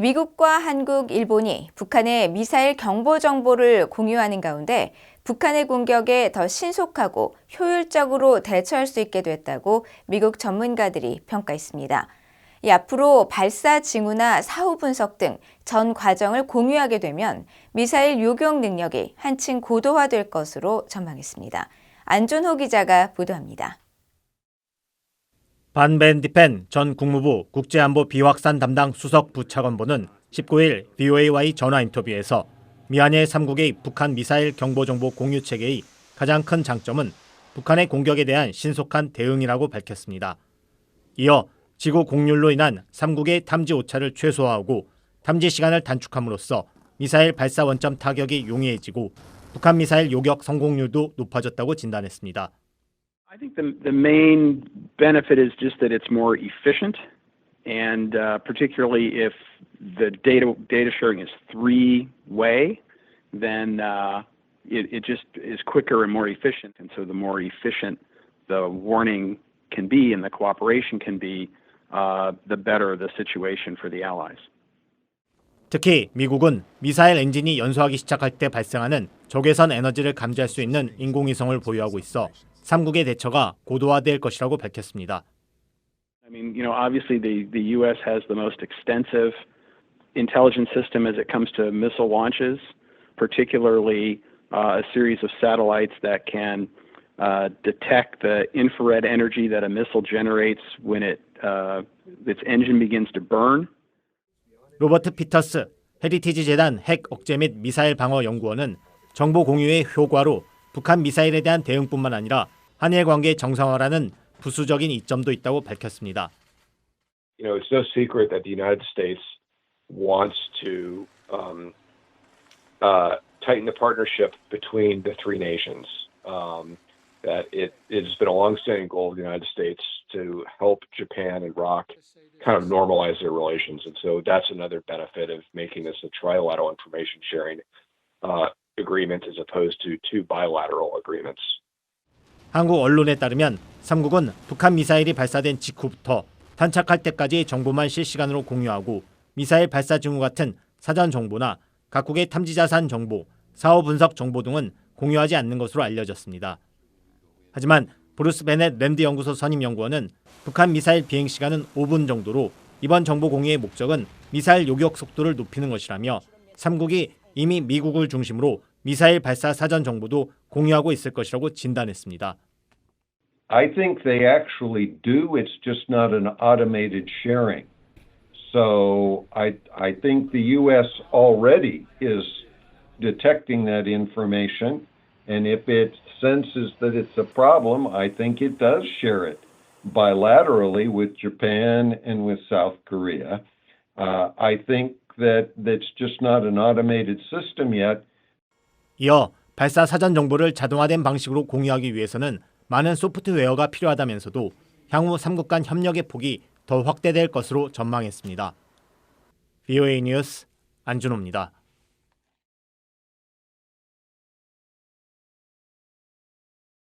미국과 한국, 일본이 북한의 미사일 경보 정보를 공유하는 가운데 북한의 공격에 더 신속하고 효율적으로 대처할 수 있게 됐다고 미국 전문가들이 평가했습니다. 이 앞으로 발사 징후나 사후 분석 등 전 과정을 공유하게 되면 미사일 요격 능력이 한층 고도화될 것으로 전망했습니다. 안준호 기자가 보도합니다. 반벤디펜 전 국무부 국제안보 비확산 담당 수석 부차관보는 19일 VOA와의 전화 인터뷰에서 미한일 3국의 북한 미사일 경보 정보 공유 체계의 가장 큰 장점은 북한의 공격에 대한 신속한 대응이라고 밝혔습니다. 이어 지구 공률로 인한 3국의 탐지 오차를 최소화하고 탐지 시간을 단축함으로써 미사일 발사 원점 타격이 용이해지고 북한 미사일 요격 성공률도 높아졌다고 진단했습니다. I think the the main benefit is just that it's more efficient, and uh, particularly if the data data sharing is three way, then uh, it it just is quicker and more efficient. And so the more efficient the warning can be and the cooperation can be, uh, the better the situation for the allies. 특히 미국은 미사일 엔진이 연소하기 시작할 때 발생하는 적외선 에너지를 감지할 수 있는 인공위성을 보유하고 있어 3국의 대처가 고도화될 것이라고 밝혔습니다. I mean, you know, obviously the, the U.S. has the most extensive intelligence system as it comes to missile launches, particularly uh, a series of satellites that can uh, detect the infrared energy that a missile generates when it uh, its engine begins to burn. 로버트 피터스 헤리티지 재단 핵 억제 및 미사일 방어 연구원은 정보 공유의 효과로 북한 미사일에 대한 대응뿐만 아니라 한일 관계 정상화라는 부수적인 이점도 있다고 밝혔습니다. you know, it's no secret that the United States wants to um, uh, tighten the partnership between the three nations. Um, that it it has been a longstanding goal of the United States to help Japan and ROC kind of normalize their relations, and so that's another benefit of making this a trilateral information sharing uh, agreement as opposed to two bilateral agreements. 한국 언론에 따르면 삼국은 북한 미사일이 발사된 직후부터 탄착할 때까지의 정보만 실시간으로 공유하고 미사일 발사 징후 같은 사전 정보나 각국의 탐지 자산 정보, 사후 분석 정보 등은 공유하지 않는 것으로 알려졌습니다. 하지만 브루스 베넷 랜드 연구소 선임 연구원은 북한 미사일 비행 시간은 5분 정도로 이번 정보 공유의 목적은 미사일 요격 속도를 높이는 것이라며 삼국이 이미 미국을 중심으로 미사일 발사 사전 정보도 공유하고 있을 것이라고 진단했습니다. I think they actually do. It's just not an automated sharing. So I I think the U.S. already is detecting that information, and if it senses that it's a problem, I think it does share it bilaterally with Japan and with South Korea. Uh, I think that that's just not an automated system yet. 이어 발사 사전 정보를 자동화된 방식으로 공유하기 위해서는 많은 소프트웨어가 필요하다면서도 향후 3국 간 협력의 폭이 더 확대될 것으로 전망했습니다. VOA 뉴스 안준호입니다.